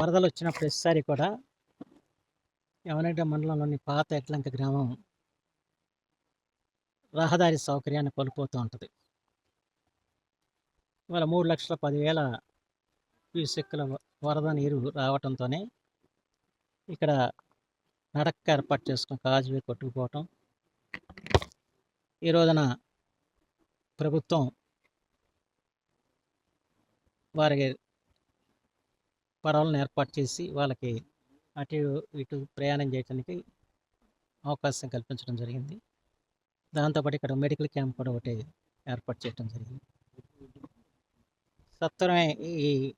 వరదలు వచ్చిన ప్రతిసారి కూడా యవనగడ్డ మండలంలోని పాత ఎట్లంక గ్రామం రహదారి సౌకర్యాన్ని కోల్పోతూ ఉంటుంది. ఇవాళ మూడు లక్షల పదివేల క్యూసెక్కుల వరద నీరు రావటంతోనే ఇక్కడ నడక్క ఏర్పాటు చేసుకుని కాజువే కొట్టుకుపోవటం. ఈ రోజున ప్రభుత్వం వారికి పడవలను ఏర్పాటు చేసి వాళ్ళకి అటు ఇటు ప్రయాణం చేయడానికి అవకాశం కల్పించడం జరిగింది. దాంతోపాటు ఇక్కడ మెడికల్ క్యాంప్ కూడా ఒకటి ఏర్పాటు చేయడం జరిగింది. సత్వరమే ఈ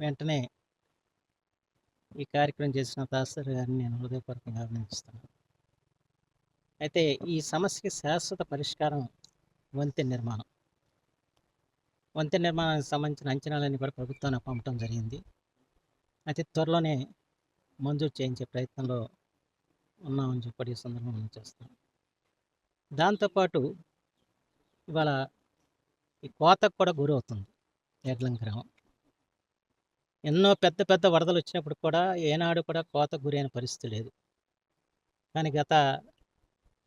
వెంటనే ఈ కార్యక్రమం చేసిన దాసరి గారిని నేను హృదయపూర్వకంగా అభినందిస్తున్నాను. అయితే ఈ సమస్యకి శాశ్వత పరిష్కారం వంతెన నిర్మాణం. వంతెన నిర్మాణానికి సంబంధించిన అంచనాలన్నీ కూడా ప్రభుత్వాన్ని పంపడం జరిగింది. అయితే త్వరలోనే మంజూరు చేయించే ప్రయత్నంలో ఉన్నామని చెప్పి ఈ సందర్భంగా మనం చేస్తాం దాంతోపాటు ఇవాళ ఈ కోతకు కూడా గురవుతుంది ఎడ్లం గ్రామం. ఎన్నో పెద్ద పెద్ద వరదలు వచ్చినప్పుడు కూడా ఏనాడు కూడా కోతకు గురైన పరిస్థితి లేదు. కానీ గత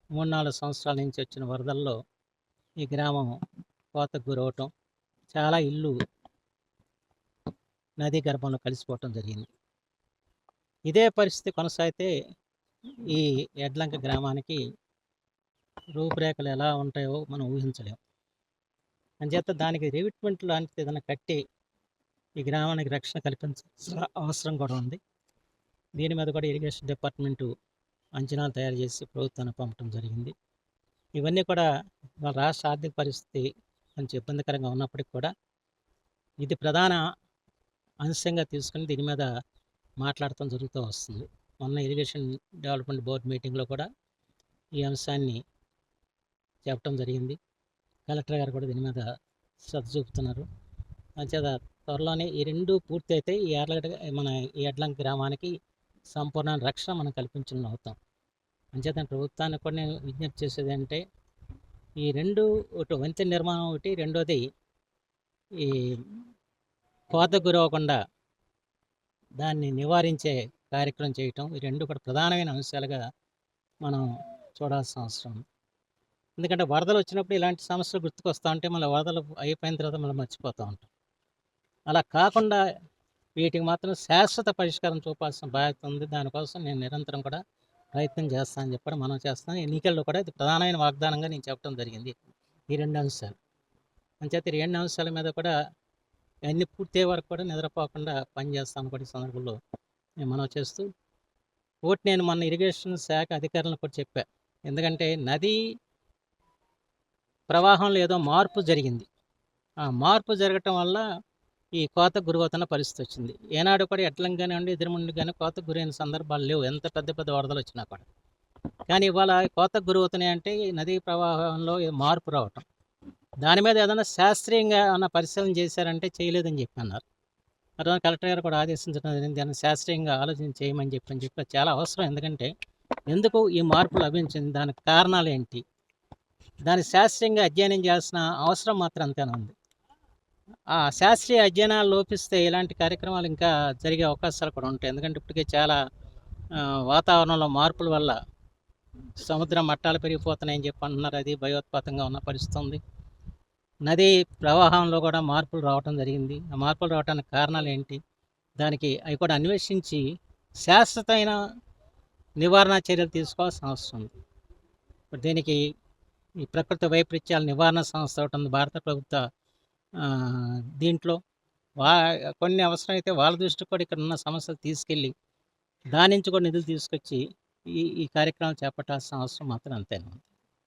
మూడు నాలుగు సంవత్సరాల నుంచి వచ్చిన వరదల్లో ఈ గ్రామం కోతకు గురవటం చాలా ఇల్లు నదీ గర్భంలో కలిసిపోవటం జరిగింది. ఇదే పరిస్థితి కొనసాగితే ఈ ఎడ్లంక గ్రామానికి రూపురేఖలు ఎలా ఉంటాయో మనం ఊహించలేం. అంచేత దానికి రివిట్మెంట్ లాంటిది ఏదైనా కట్టి ఈ గ్రామానికి రక్షణ కల్పించాల్సిన అవసరం కూడా ఉంది. దీని మీద కూడా ఇరిగేషన్ డిపార్ట్మెంటు అంచనాలు తయారు చేసి ప్రభుత్వాన్ని పంపడం జరిగింది. ఇవన్నీ కూడా మన రాష్ట్ర ఆర్థిక పరిస్థితి కొంచెం ఇబ్బందికరంగా ఉన్నప్పటికీ కూడా ఇది ప్రధాన అంశంగా తీసుకుని దీని మీద మాట్లాడటం జరుగుతూ వస్తుంది. మొన్న ఇరిగేషన్ డెవలప్మెంట్ బోర్డు మీటింగ్లో కూడా ఈ అంశాన్ని చెప్పడం జరిగింది. కలెక్టర్ గారు కూడా దీని మీద శ్రద్ధ చూపుతున్నారు. అంచేత త్వరలోనే ఈ రెండు పూర్తి అయితే ఈ ఎర్లగడ్డ మన ఈ ఎడ్లంక గ్రామానికి సంపూర్ణ రక్షణ మనం కల్పించడం అవుతాం. అంచేత ప్రభుత్వానికి కూడా నేను విజ్ఞప్తి చేసేది అంటే ఈ రెండు ఒకటి వంతెన నిర్మాణం ఒకటి రెండోది ఈ కోత గురవకుండా దాన్ని నివారించే కార్యక్రమం చేయటం. ఈ రెండు కూడా ప్రధానమైన అంశాలుగా మనం చూడాల్సిన అవసరం. ఎందుకంటే వరదలు వచ్చినప్పుడు ఇలాంటి సమస్యలు గుర్తుకొస్తూ ఉంటే మళ్ళీ వరదలు అయిపోయిన తర్వాత మళ్ళీ మర్చిపోతూ ఉంటాం. అలా కాకుండా వీటికి మాత్రం శాశ్వత పరిష్కారం చూపాల్సిన బాధ్యత ఉంది. దానికోసం నేను నిరంతరం కూడా ప్రయత్నం చేస్తానని చెప్పడం మనం చేస్తాను ఎన్నికల్లో కూడా ఇది ప్రధానమైన వాగ్దానంగా నేను చెప్పడం జరిగింది. ఈ రెండు అంశాలు. అంచేత ఈ రెండు అంశాల మీద కూడా అన్ని పూర్తయ్యే వరకు కూడా నిద్రపోకుండా పనిచేస్తాను కూడా ఈ సందర్భంలో. నేను మనం చేస్తూ ఒకటి నేను మన ఇరిగేషన్ శాఖ అధికారులను కూడా చెప్పా. ఎందుకంటే నది ప్రవాహంలో ఏదో మార్పు జరిగింది. ఆ మార్పు జరగటం వల్ల ఈ కోత గురవుతున్న పరిస్థితి వచ్చింది. ఏనాడు కూడా ఎట్లం కానివ్వండి ఎదురుముండి కానీ కోత గురైన సందర్భాలు లేవు. ఎంత పెద్ద పెద్ద వరదలు వచ్చినా కూడా. కానీ ఇవాళ కోత గురవుతున్నాయి అంటే ఈ నదీ ప్రవాహంలో మార్పు రావటం. దాని మీద ఏదైనా శాస్త్రీయంగా ఏమైనా పరిశీలన చేశారంటే చేయలేదని చెప్పి అన్నారు తర్వాత కలెక్టర్ గారు కూడా ఆదేశించడం జరిగింది. దాన్ని శాస్త్రీయంగా ఆలోచన చేయమని చెప్పి అని చెప్పి చాలా అవసరం. ఎందుకంటే ఎందుకు ఈ మార్పు లభించింది? దానికి కారణాలు ఏంటి? దాన్ని శాస్త్రీయంగా అధ్యయనం చేయాల్సిన అవసరం మాత్రం అంతేనా ఉంది? శాస్త్రీయ అధ్యయనాలు లోపిస్తే ఇలాంటి కార్యక్రమాలు ఇంకా జరిగే అవకాశాలు కూడా ఉంటాయి. ఎందుకంటే ఇప్పటికే చాలా వాతావరణంలో మార్పుల వల్ల సముద్ర మట్టాలు పెరిగిపోతున్నాయని చెప్పి అంటున్నారు. అది భయోత్పాతంగా ఉన్న పరిస్థితి ఉంది నదీ ప్రవాహంలో కూడా మార్పులు రావడం జరిగింది. ఆ మార్పులు రావడానికి కారణాలు ఏంటి? దానికి అవి కూడా అన్వేషించి శాశ్వతమైన నివారణ చర్యలు తీసుకోవాల్సిన అవసరం ఉంది. ఇప్పుడు దీనికి ఈ ప్రకృతి వైపరీత్యాల నివారణ సంస్థ ఒకటి ఉంది. భారత ప్రభుత్వ దీంట్లో వా కొన్ని అవసరమైతే వాళ్ళ దృష్టికి కూడా ఇక్కడ ఉన్న సమస్యలు తీసుకెళ్ళి దాని నుంచి కూడా నిధులు తీసుకొచ్చి ఈ ఈ కార్యక్రమం చేపట్టాల్సిన అవసరం మాత్రం అంతేనా? ఉంది